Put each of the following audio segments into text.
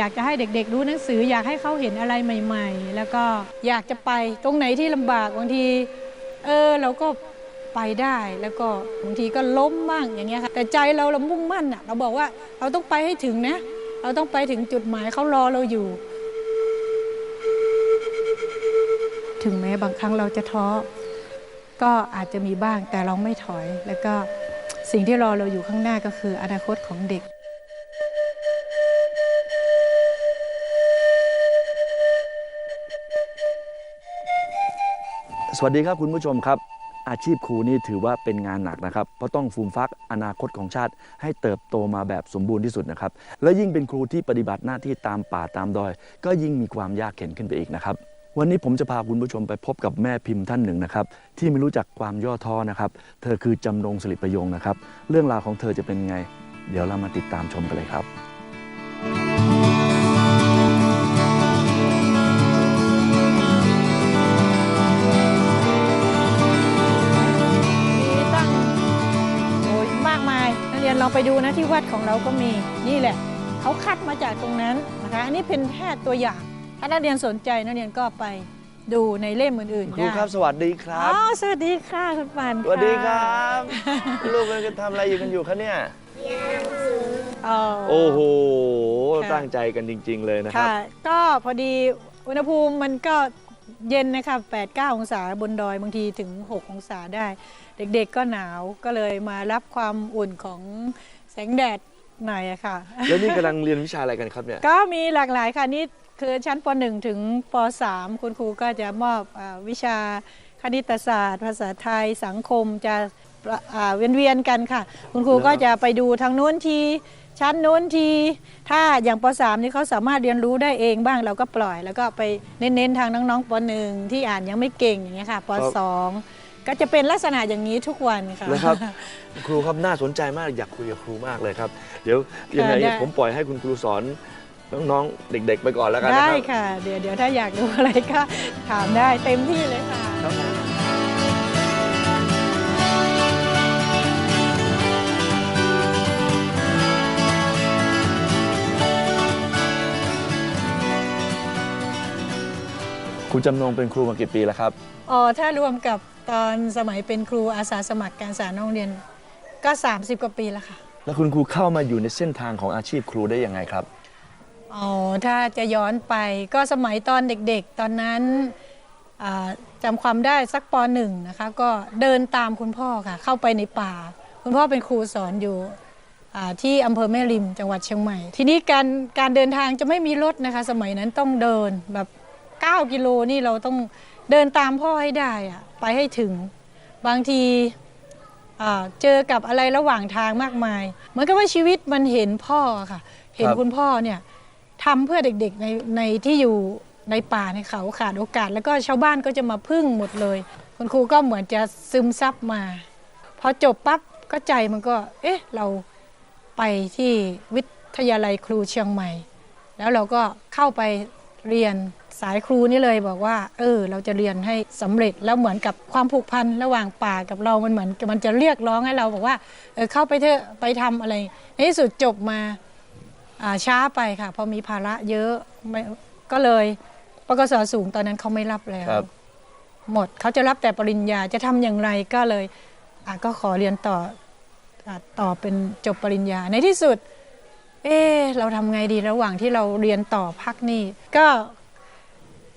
อยากจะให้เด็กๆรู้หนังสือ อยากให้เขาเห็นอะไรใหม่ ๆ แล้วก็อยากจะไปตรงไหนที่ลำบากบางที เออเราก็ไปได้แล้วก็บางทีก็ล้มบ้างอย่างเงี้ยค่ะแต่ใจเราเรามุ่งมั่นอะเราบอกว่าเราต้องไปให้ถึงนะ เราต้องไปถึงจุดหมายเขารอเราอยู่ ถึงแม้บางครั้งเราจะท้อก็อาจจะมีบ้างแต่เราไม่ถอย แล้วก็สิ่งที่รอเราอยู่ข้างหน้าก็คืออนาคตของเด็ก สวัสดีครับคุณผู้ชมครับ อาชีพครูนี่ถือว่าเป็นงานหนักนะครับ เพราะต้องฟูมฟักอนาคตของชาติให้เติบโตมาแบบสมบูรณ์ที่สุดนะครับ และยิ่งเป็นครูที่ปฏิบัติหน้าที่ตามป่าตามดอย ก็ยิ่งมีความยากเข็นขึ้นไปอีกนะครับ วันนี้ผมจะพาคุณผู้ชมไปพบกับแม่พิมพ์ท่านหนึ่งนะครับ ที่ไม่รู้จักความย่อท้อนะครับ เธอคือจำนงสิริประยงนะครับ เรื่องราวของเธอจะเป็นไง เดี๋ยวเรามาติดตามชมกันเลยครับ ดูนะที่วัดของเราก็มีนี่แหละ เขาคัดมาจากตรงนั้นนะคะอันนี้เป็นแค่ตัวอย่าง ถ้านักเรียนสนใจนักเรียนก็ไปดูในเล่มอื่นๆครูได้ครับสวัสดีคอ๋รัอบสวัสดีค่ะคุณปันสวัสดีครับ ลูกเป็นกันทำอะไรอยู่กันอยู่คะเนี่ย อ๋อโอ้โหค่ะตั้งใจกันจริง ๆ เลยนะครับ ค่ะ ก็พอดีอุณหภูมิมันก็ เย็นนะคะ8 9 องศาบนดอยบางทีถึง 6 องศาได้ เด็กๆก็หนาวก็เลยมารับความอุ่นของแสงแดดหน่อยอะค่ะ แล้วนี่กำลังเรียนวิชาอะไรกันครับเนี่ย ก็มีหลากหลายค่ะนี่คือชั้นป .1 ถึงป .3 คุณครูก็จะมอบอาวิชาคณิตศาสตร์ ภาษาไทยสังคมจะอ่าเวียนเวียนๆกันค่ะ คุณครูก็จะไปดูทางนู้นที ชั้นนู้นที ถ้าอย่างป .3 นี่เขาสามารถเรียนรู้ได้เองบ้างเราก็ปล่อย แล้วก็ไปเน้นๆทางน้องๆป .1 ที่อ่านยังไม่เก่งอย่างเงี้ยค่ะป .2 ก็จะเป็นลักษณะอย่างนี้ทุกวันค่ะ นะครับ ครูครับน่าสนใจมากอยากคุยกับครูมากเลยครับ เดี๋ยวยังไงได้ ผมปล่อยให้คุณครูสอนน้องๆเด็ก ๆ ไปก่อนแล้วกันนะได้ครับ ค่ะ เดี๋ยวเดี๋ยวถ้าอยากดูอะไรก็ถามได้เต็มที่เลยค่ะ ครับ ครูจำนงเป็นครูมากี่ปีแล้วครับอ๋อถ้ารวมกับตอนสมัยเป็นครูอาสาสมัครการสอนโรงเรียนก็ 30 กว่าปีแล้วค่ะ แล้วคุณครูเข้ามาอยู่ในเส้นทางของอาชีพครูได้ยังไงครับอ๋อถ้าจะย้อนไปก็สมัยตอนเด็กๆ ตอนนั้นอ่าจำความได้สักปหนึ่งนะคะ ก็เดินตามคุณพ่อค่ะ เข้าไปในป่า คุณพ่อเป็นครูสอนอยู่อ่าที่อำเภอแม่ริมจังหวัดเชียงใหม่ ทีนี้การการเดินทางจะไม่มีรถนะคะ สมัยนั้นต้องเดินแบบ 9 กิโลนี่เราต้องเดินตามพ่อให้ได้อะไปให้ถึง บางทีเจอกับอะไรระหว่างทางมากมาย เหมือนกับว่าชีวิตมันเห็นพ่อค่ะ เห็นคุณพ่อเนี่ยทำเพื่อเด็กๆในในที่อยู่ในป่าในเขาขาดโอกาส แล้วก็ชาวบ้านก็จะมาพึ่งหมดเลย คุณครูก็เหมือนจะซึมซับมา พอจบปั๊บก็ใจมันก็ เอ๊ะ เราไปที่วิทยาลัยครูเชียงใหม่ แล้วเราก็เข้าไปเรียน สายครูนี่เลยบอกว่า เออ เราจะเรียนให้สำเร็จแล้วเหมือนกับความผูกพันระหว่างป่ากับเรามันเหมือนมันจะเรียกร้องให้เราบอกว่าเออเข้าไปเถอะไปทำอะไรในที่สุดจบมาอ่าช้าไปค่ะเพอมีภาระเยอะไม่ก็เลยปกสสูงตอนนั้นเขาไม่รับแล้วครับหมดเขาจะรับแต่ปริญญาจะทำอย่างไรก็เลยอะก็ขอเรียนต่ออะต่อเป็นจบปริญญาในที่สุดเอ๊ะเราทำไงดีระหว่างที่เราเรียนต่อพักนี่ก็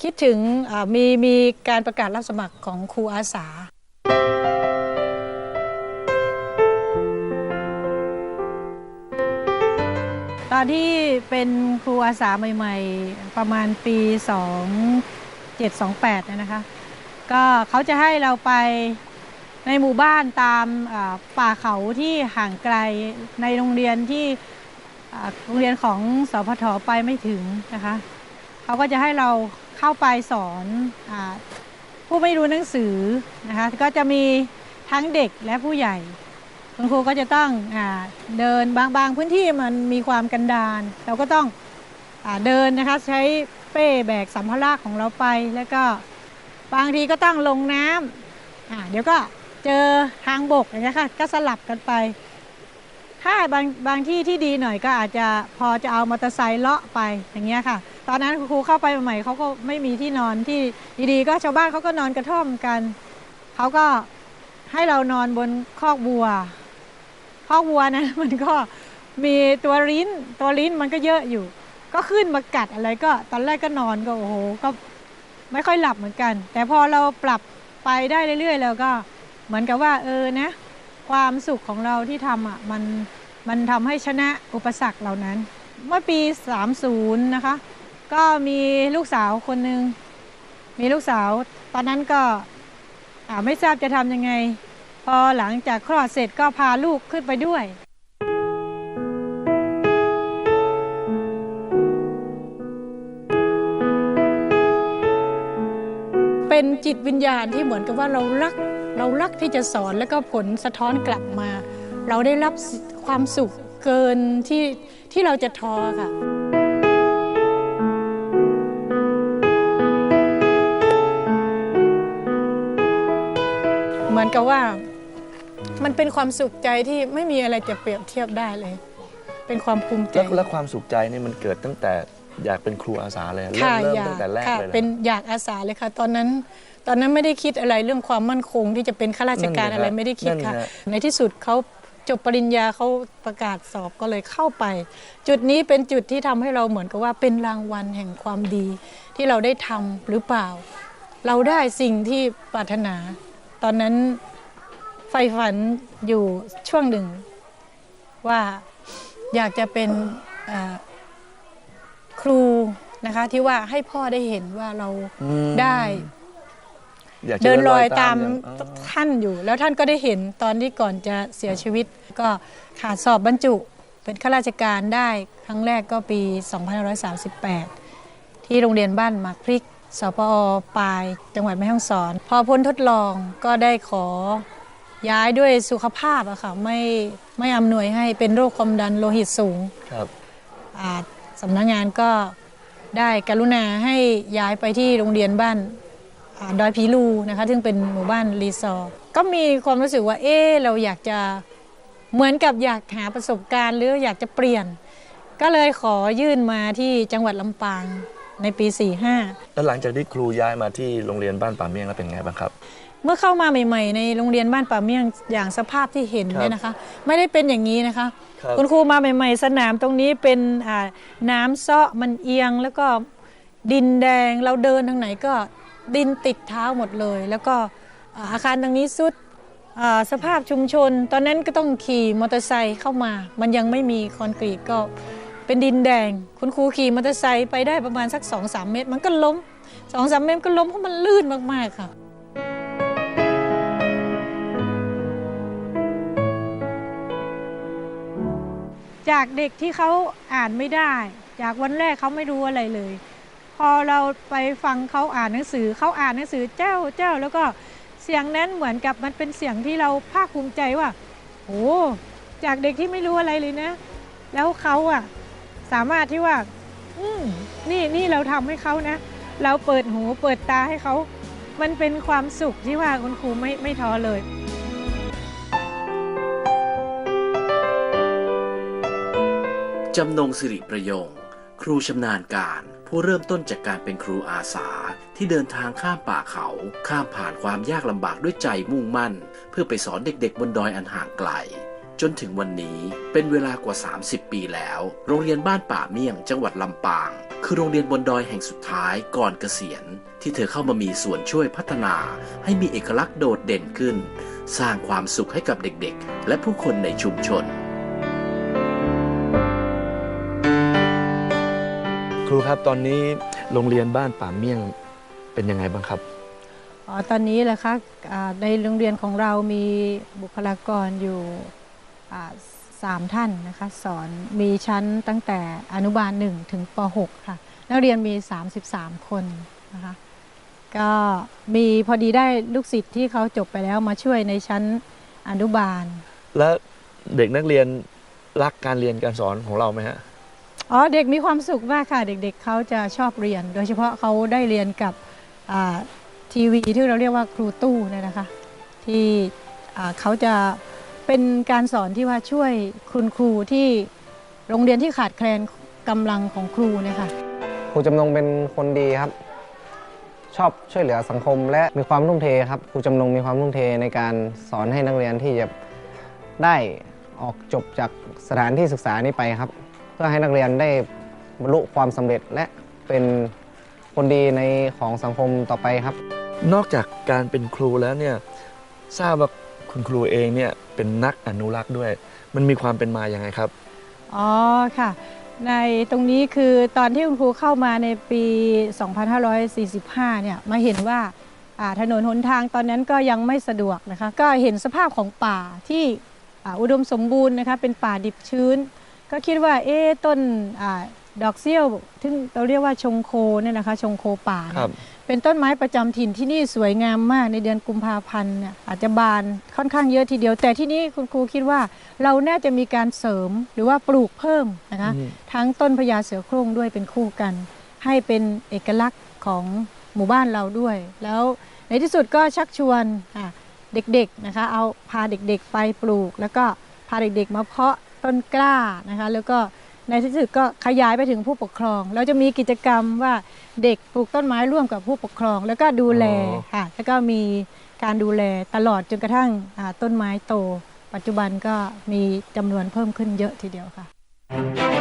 คิดถึงมีมีการประกาศรับสมัครของครูอาสา ตอนที่เป็นครูอาสาใหม่ ๆ ประมาณปี 2728นะนะคะ ก็เขาจะให้เราไปในหมู่บ้านตามป่าเขาที่ห่างไกลในโรงเรียนที่โรงเรียนของสพทไปไม่ถึงนะคะ เขาก็จะให้เรา เข้าไปสอนอผู้ไม่รู้หนังสือนะคะก็จะมีทั้งเด็กและผู้ใหญ่ คุณครูก็จะต้องอเดินบางบางพื้นที่มันมีความกันดารเราก็ต้องอเดินนะคะใช้เป้แบกสัมภาระของเราไป แล้วก็บางทีก็ต้องลงน้ำเดี๋ยวก็เจอทางบกอย่างเงี้ยค่ะก็สลับกันไป ถ้าบางบางที่ที่ดีหน่อยก็อาจจะพอจะเอามอเตอร์ไซค์เลาะไปอย่างเงี้ยค่ะ ตอนนั้นครูเข้าไปใหม่เขาก็ไม่มีที่นอนที่ดีๆก็ชาวบ้านเขาก็นอนกระท่อมกันเขาก็ให้เรานอนบนคอกวัวคอกวัวนะมันก็มีตัวลิ้นตัวลิ้นมันก็เยอะอยู่ ก็ขึ้นมากัดอะไรก็ ตอนแรกก็นอนก็โอ้โหก็ไม่ค่อยหลับเหมือนกัน แต่พอเราปรับไปได้เรื่อยๆ แล้วก็เหมือนกับว่าเออนะ ความสุขของเราที่ทำอะมันมันทำให้ชนะอุปสรรคเหล่านั้น เมื่อปี 30 นะคะ ก็มีลูกสาวคนหนึ่งมีลูกสาว ตอนนั้นก็ไม่ทราบจะทำยังไง พอหลังจากคลอดเสร็จก็พาลูกขึ้นไปด้วย เป็นจิตวิญญาณที่เหมือนกับว่าเรารัก เรารักที่จะสอนแล้วก็ผลสะท้อนกลับมา เราได้รับความสุขเกินที่ที่เราจะทอค่ะ มือนกับว่า มันเป็นความสุขใจที่ไม่มีอะไรจะเปรียบเทียบได้เลย เป็นความภูมิใจแล้วแล้วความสุขใจนี่มันเกิดตั้งแต่อยากเป็นครูอาสาเลยเริ่มค่ะเริ่มอยากตั้งแต่แรกค่ะเลยนะเป็นอยากอาสาเลยค่ะ ตอนนั้น ตอนนั้นไม่ได้คิดอะไรเรื่องความมั่นคง ที่จะเป็นข้าราชการนั่นไงอะไรฮะไม่ได้คิดนั่นไงค่ะฮะในที่สุดเขาจบปริญญาเขาประกาศสอบก็เลยเข้าไป จุดนี้เป็นจุดที่ทำให้เราเหมือนกับว่าเป็นรางวัลแห่งความดี ที่เราได้ทำหรือเปล่า เราได้สิ่งที่ปรารถนา ตอนนั้นใฝ่ฝันอยู่ช่วงหนึ่ง ว่าอยากจะเป็นเอ่อครูนะคะที่ว่าให้พ่อได้เห็นว่าเราอืมได้อยากจะเดินรอยตามอย่างอ๋อท่านอยู่ แล้วท่านก็ได้เห็นตอนที่ก่อนจะเสียชีวิต ก็ขาดสอบบรรจุ เป็นข้าราชการได้ ครั้งแรกก็ปี 2538 ที่โรงเรียนบ้านหมากพริก สปอปลายจังหวัดแม่ฮ่องสอน พอพ้นทดลองก็ได้ขอย้ายด้วยสุขภาพอะค่ะไม่ไม่อำนวยให้เป็นโรคความดันโลหิตสูงครับอ่าสำนักงานก็ได้กรุณาให้ย้ายไปที่โรงเรียนบ้านอาดอยพีลูนะคะซึ่งเป็นหมู่บ้านรีสอร์ทก็มีความรู้สึกว่าเอ๊ะเราอยากจะเหมือนกับอยากหาประสบการณ์ หรืออยากจะเปลี่ยน ก็เลยขอยื่นมาที่จังหวัดลำปาง ในปี 45 แล้วหลังจากที่ครูย้ายมาที่โรงเรียนบ้านป่าเมี่ยงแล้วเป็นไงบ้างครับ เมื่อเข้ามาใหม่ ๆ ในโรงเรียนบ้านป่าเมี่ยงอย่างสภาพที่เห็นครับเนี่ยนะคะ ไม่ได้เป็นอย่างนี้นะคะครับคุณครูมาใหม่ ๆ สนามตรงนี้เป็นอ่าน้ำเซาะมันเอียงแล้วก็ดินแดงเราเดินทางไหนก็ดินติดเท้าหมดเลย แล้วก็อ่าอาคารตรงนี้สุดอ่าสภาพชุมชน ตอนนั้นก็ต้องขี่มอเตอร์ไซค์เข้ามา มันยังไม่มีคอนกรีตก็ เป็นดินแดง คุณครูขี่มอเตอร์ไซค์ไปได้ประมาณสัก2อสเมตร มันก็ล้ม2อสเมตรก็ล้มเพราะมันลื่นมากๆค่ะ จากเด็กที่เขาอ่านไม่ได้ จากวันแรกเขาไม่รู้อะไรเลย พอเราไปฟังเขาอ่านหนังสือเขาอ่านหนังสือเจ้าเจ้าแล้วก็เสียงนั้นเหมือนกับมันเป็นเสียงที่เราภาคภูมิใจว่าโอ้จากเด็กที่ไม่รู้อะไรเลยนะ แล้วเขาอะ สามารถที่ว่า อืมนี่นี่เราทำให้เขานะ เราเปิดหูเปิดตาให้เขา มันเป็นความสุขที่ว่าคุณครูไม่ไม่ท้อเลยจำนงสิริประยง ครูชำนาญการผู้เริ่มต้นจากการเป็นครูอาสาที่เดินทางข้ามป่าเขา ข้ามผ่านความยากลำบากด้วยใจมุ่งมั่น เพื่อไปสอนเด็กๆบนดอยอันห่างไกล จนถึงวันนี้เป็นเวลากว่า 30 ปีแล้ว โรงเรียนบ้านป่าเมี่ยงจังหวัดลำปาง คือโรงเรียนบนดอยแห่งสุดท้ายก่อนเกษียณ ที่เธอเข้ามามีส่วนช่วยพัฒนา ให้มีเอกลักษณ์โดดเด่นขึ้น สร้างความสุขให้กับเด็กๆ และผู้คนในชุมชน ครูครับตอนนี้โรงเรียนบ้านป่าเมี่ยงเป็นยังไงบ้างครับอ๋อตอนนี้แหละคะอ่าในโรงเรียนของเรามีบุคลากรอยู่อ่า สามท่านนะคะสอนมีชั้นตั้งแต่อนุบาล 1 ถึงป .6 ค่ะ นักเรียนมี 33 คนนะคะก็มีพอดีได้ลูกศิษย์ที่เขาจบไปแล้วมาช่วยในชั้นอนุบาล และเด็กนักเรียนรักการเรียนการสอนของเราไหมฮะอ๋อเด็กมีความสุขมากค่ะ เด็กๆเขาจะชอบเรียน โดยเฉพาะเขาได้เรียนกับอ่าทีวีที่เราเรียกว่าครูตู้เนี่ยนะคะ ที่อ่าเขาจะ เป็นการสอนที่ว่าช่วยคุณครูที่โรงเรียนที่ขาดแคลนกำลังของครูเนี่ยค่ะครูจำนงเป็นคนดีครับ ชอบช่วยเหลือสังคม และมีความทุ่มเทครับครูจำนงมีความทุ่มเทในการสอนให้นักเรียนที่จะได้ออกจบจากสถานที่ศึกษานี้ไปครับ เพื่อให้นักเรียนได้บรรลุความสำเร็จและเป็นคนดีในของสังคมต่อไปครับ นอกจากการเป็นครูแล้วเนี่ยทราบว่า คุณครูเองเนี่ยเป็นนักอนุรักษ์ด้วย มันมีความเป็นมาอย่างไงครับ อ๋อค่ะ ในตรงนี้คือตอนที่คุณครูเข้ามาในปี 2545 เนี่ยมาเห็นว่าอ่าถนนหนทางตอนนั้นก็ยังไม่สะดวกนะคะ ก็เห็นสภาพของป่าที่อ่าอุดมสมบูรณ์นะคะเป็นป่าดิบชื้น ก็คิดว่าเอ๊ะต้นอาดอกเซี่ยวซึ่งเราเรียกว่าชงโคเนี่ยนะคะชงโคป่าเนี่ยครับ เป็นต้นไม้ประจำถิ่นที่นี่สวยงามมากในเดือนกุมภาพันธ์เนี่ยอาจจะบานค่อนข้างเยอะทีเดียว แต่ที่นี้คุณครูคิดว่าเราน่าจะมีการเสริมหรือว่าปลูกเพิ่มนะคะอืมทั้งต้นพญาเสือโคร่งด้วยเป็นคู่กัน ให้เป็นเอกลักษณ์ของหมู่บ้านเราด้วย แล้วในที่สุดก็ชักชวนอะเด็กๆนะคะเอาพาเด็กๆไปปลูก แล้วก็พาเด็กๆมาเพาะต้นกล้านะคะแล้วก็ ในที่สุดก็ขยายไปถึงผู้ปกครองแล้วจะมีกิจกรรมว่าเด็กปลูกต้นไม้ร่วมกับผู้ปกครอง แล้วก็ดูแลอ๋อค่ะแล้วก็มีการดูแลตลอดจนกระทั่งอ่าต้นไม้โต ปัจจุบันก็มีจำนวนเพิ่มขึ้นเยอะทีเดียวค่ะ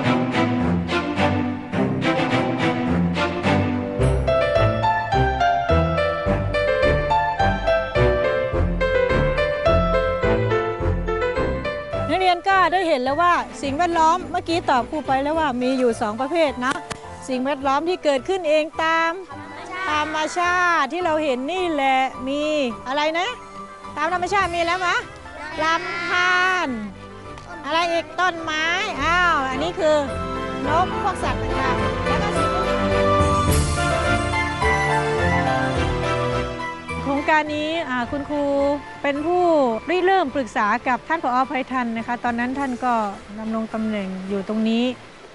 ได้เห็นแล้วว่าสิ่งแวดล้อมเมื่อกี้ตอบครูไปแล้วว่ามีอยู่ 2 ประเภทนะ สิ่งแวดล้อมที่เกิดขึ้นเองตามธรรมชาติที่เราเห็นนี่แหละมีอะไรนะ ตามธรรมชาติมีแล้วมะลำธารอะไรอีกต้นไม้อ้าวอันนี้คือนกพวกสัตว์ต่างๆ รงการนี้คุณครูเป็นผู้ริเริ่มปรึกษากับท่านผอภัยทันนะคะ ตอนนั้นท่านก็ดำรงตำแหน่งอยู่ตรงนี้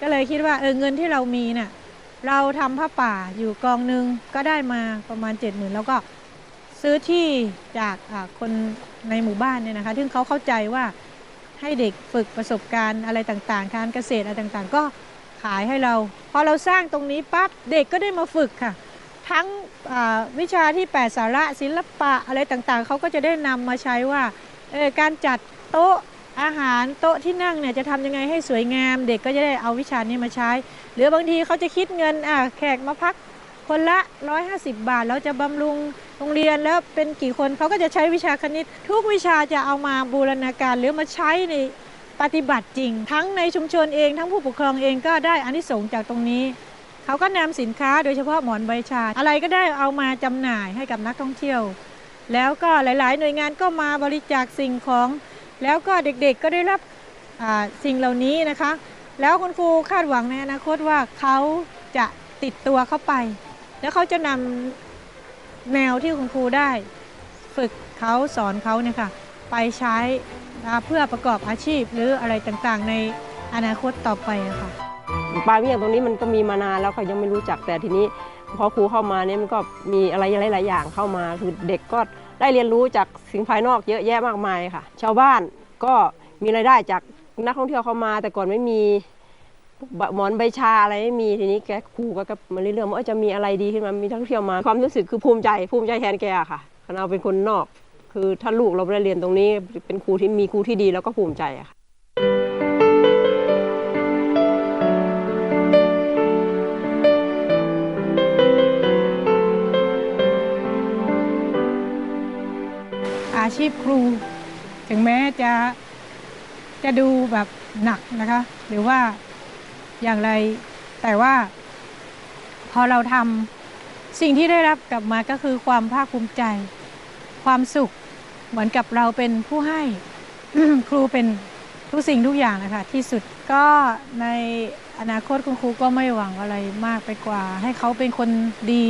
ก็เลยคิดว่าเออเงินที่เรามีเนี่ยเราทำผ้าป่าอยู่กองหนึ่งก็ได้มาประมาณ 7 0,000 แล้วก็ซื้อที่จากคนในหมู่บ้านเนี่ยนะคะซึ่งเขาเข้าใจว่าให้เด็กฝึกประสบการณ์อะไรต่างๆ การเกษตรอะไรต่างๆ ก็ขายให้เรา พอเราสร้างตรงนี้ปั๊บเด็กก็ได้มาฝึกค่ะ ทั้งวิชาที่แปดสาระศิลปะอะไรต่างๆ เขาก็จะได้นำมาใช้ว่าการจัดโต๊ะอาหารโต๊ะที่นั่งเนี่ยจะทำยังไงให้สวยงาม เด็กก็จะได้เอาวิชานี้มาใช้ หรือบางทีเขาจะคิดเงินอะแขกมาพักคนละ 150 บาทแล้วจะบำรุงโรงเรียนแล้วเป็นกี่คนเขาก็จะใช้วิชาคณิต ทุกวิชาจะเอามาบูรณาการหรือมาใช้ในปฏิบัติจริง ทั้งในชุมชนเองทั้งผู้ปกครองเองก็ได้อานิสงส์จากตรงนี้ เขาก็นำสินค้าโดยเฉพาะหมอนใบชา อะไรก็ได้เอามาจำหน่ายให้กับนักท่องเที่ยว แล้วก็หลาย ๆ หน่วยงานก็มาบริจาคสิ่งของ แล้วก็เด็กๆก็ได้รับสิ่งเหล่านี้นะคะ แล้วคุณครูคาดหวังในอนาคตว่าเขาจะติดตัวเข้าไป แล้วเขาจะนำแนวที่คุณครูได้ ฝึกเขาสอนเขาเนี่ยค่ะไปใช้เพื่อประกอบอาชีพหรืออะไรต่างๆ ในอนาคตต่อไปะค่ะ ปลาเมี่ยงตรงนี้มันก็มีมานานแล้วเขายังไม่รู้จักแต่ทีนี้พอครูเข้ามาเนี่ยมันก็มีอะไรหลาย ๆ อย่างเข้ามาคือเด็กก็ได้เรียนรู้จากสิ่งภายนอกเยอะแยะมากมายค่ะ ชาวบ้านก็มีรายได้จากนักท่องเที่ยวเข้ามา แต่ก่อนไม่มีหมอนใบชาอะไรไม่มีทีนี้แกครูก็มาเรื่อยๆว่าจะมีอะไรดีขึ้นมามีท่องเที่ยวมาความรู้สึกคือภูมิใจภูมิใจแทนแกค่ะเราเป็นคนนอก คือถ้าลูกเราได้เรียนตรงนี้ เป็นครูที่มีครูที่ดีแล้วก็ภูมิใจอะค่ะ อาชีพครู ถึงแม้จะจะดูแบบหนักนะคะ หรือว่าอย่างไรแต่ว่า พอเราทำสิ่งที่ได้รับกลับมาก็คือความภาคภูมิใจ ความสุขเหมือนกับเราเป็นผู้ให้ครูเป็นทุกสิ่งทุกอย่างนะคะที่สุดก็ในอนาคตคุณครูก็ไม่หวังอะไรมากไปกว่า ให้เขาเป็นคนดี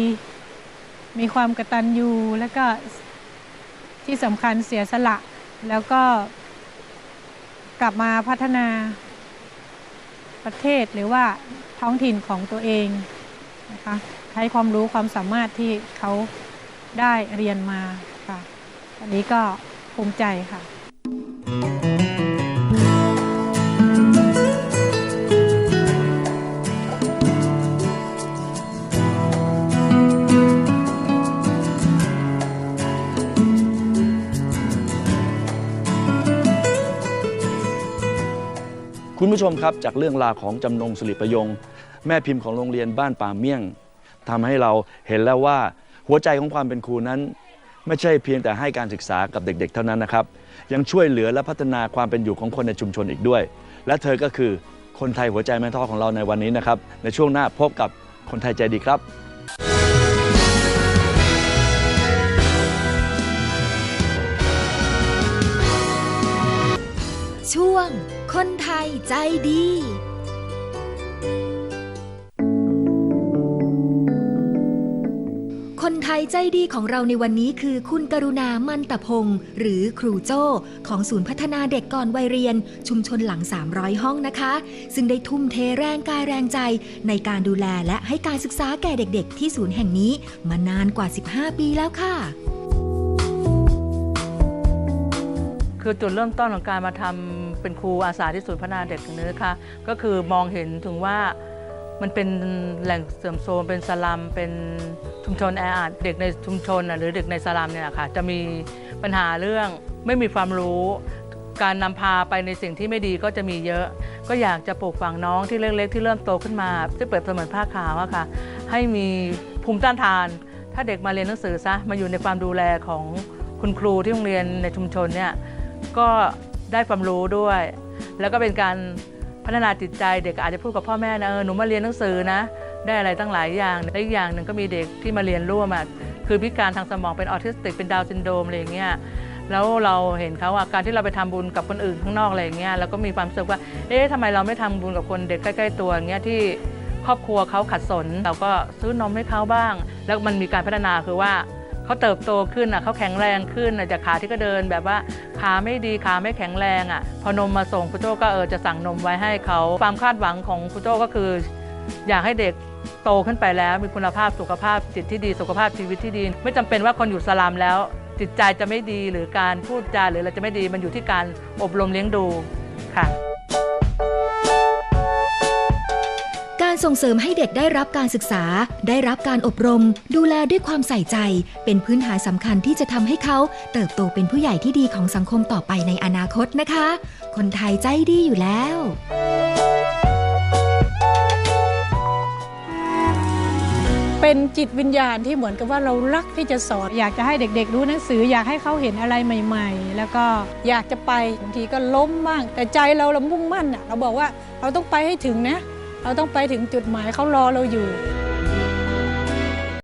มีความกระตัญญูและก็ ที่สำคัญเสียสละ แล้วก็กลับมาพัฒนาประเทศหรือว่าท้องถิ่นของตัวเองนะคะใช้ความรู้ความสามารถที่เขาได้เรียนมาค่ะอันนี้ก็ภูมิใจค่ะ คุณผู้ชมครับจากเรื่องราวของจำนงสิริประยง แม่พิมพ์ของโรงเรียนบ้านป่าเมี่ยงทำให้เราเห็นแล้วว่าหัวใจของความเป็นครูนั้น ไม่ใช่เพียงแต่ให้การศึกษากับเด็ก ๆ เท่านั้นนะครับ ยังช่วยเหลือและพัฒนาความเป็นอยู่ของคนในชุมชนอีกด้วย และเธอก็คือคนไทยหัวใจแม่ท่อของเราในวันนี้นะครับ ในช่วงหน้าพบกับคนไทยใจดีครับช่วง คนไทยใจดีคนไทยใจดีของเราในวันนี้คือคุณกรุณามันตะพง หรือครูโจ้ ของศูนย์พัฒนาเด็กก่อนวัยเรียน ชุมชนหลัง 300 ห้องนะคะ ซึ่งได้ทุ่มเทแรงกายแรงใจ ในการดูแลและให้การศึกษาแก่เด็กๆ ที่ศูนย์แห่งนี้มานานกว่า 15 ปีแล้วค่ะ คือจุดเริ่มต้นของการมาทำ เป็นครูอาสาที่ศูนย์พัฒนาเด็กตรงนี้นะคะก็คือมองเห็นถึงว่ามันเป็นแหล่งเสื่อมโทรมเป็นสลัมเป็นชุมชนแออัดเด็กในชุมชนหรือเด็กในสลัมเนี่ยนะคะจะมีปัญหาเรื่องไม่มีความรู้การนำพาไปในสิ่งที่ไม่ดีก็จะมีเยอะ ก็อยากจะปลูกฝังน้องที่เล็กๆ ที่เริ่มโตขึ้นมาที่เปรียบเสมือนผ้าขาวอะค่ะ ให้มีภูมิต้านทาน ถ้าเด็กมาเรียนหนังสือซะมาอยู่ในความดูแลของคุณครูที่โรงเรียนในชุมชนเนี่ยก็ ได้ความรู้ด้วย แล้วก็เป็นการพัฒนาจิตใจเด็กอาจจะพูดกับพ่อแม่นะเออหนูมาเรียนหนังสือนะ ได้อะไรตั้งหลายอย่างและอีกอย่างหนึ่งก็มีเด็กที่มาเรียนร่วมอะคือพิการทางสมองเป็นออทิสติกเป็นดาวซินโดรมอะไรอย่างเงี้ยแล้วเราเห็นเขาว่าการที่เราไปทำบุญกับคนอื่นข้างนอกอะไรอย่างเงี้ยเราก็มีความรู้สึกว่า เอ๊ะทำไมเราไม่ทำบุญกับคนเด็กใกล้ ๆ ตัวอย่างเงี้ยที่ครอบครัวเขาขัดสน เราก็ซื้อนมให้เขาบ้าง แล้วมันมีการพัฒนาคือว่า เขาเติบโตขึ้นอะเขาแข็งแรงขึ้นอะจากขาที่ก็เดินแบบว่าขาไม่ดีขาไม่แข็งแรงอะพอนมมาส่งคุณโจ้ก็เออจะสั่งนมไว้ให้เขาความคาดหวังของคุณโจ้ก็คือ อยากให้เด็กโตขึ้นไปแล้ว มีคุณภาพสุขภาพจิตที่ดีสุขภาพชีวิตที่ดี ไม่จำเป็นว่าคนอยู่สลามแล้ว จิตใจจะไม่ดีหรือการพูดจาหรืออะไรจะไม่ดีมันอยู่ที่การอบรมเลี้ยงดูค่ะ ส่งเสริมให้เด็กได้รับการศึกษา ได้รับการอบรม ดูแลด้วยความใส่ใจ เป็นพื้นฐานสำคัญที่จะทำให้เขา เติบโตเป็นผู้ใหญ่ที่ดีของสังคมต่อไปในอนาคตนะคะ คนไทยใจดีอยู่แล้วเป็นจิตวิญญาณที่เหมือนกับว่าเรารักที่จะสอน อยากจะให้เด็กๆ รู้หนังสือ อยากให้เขาเห็นอะไรใหม่ ๆ แล้วก็อยากจะไปบางทีก็ล้มบ้าง แต่ใจเราเรามุ่งมั่นอะเราบอกว่าเราต้องไปให้ถึงนะ เราต้องไปถึงจุดหมายเขารอเราอยู่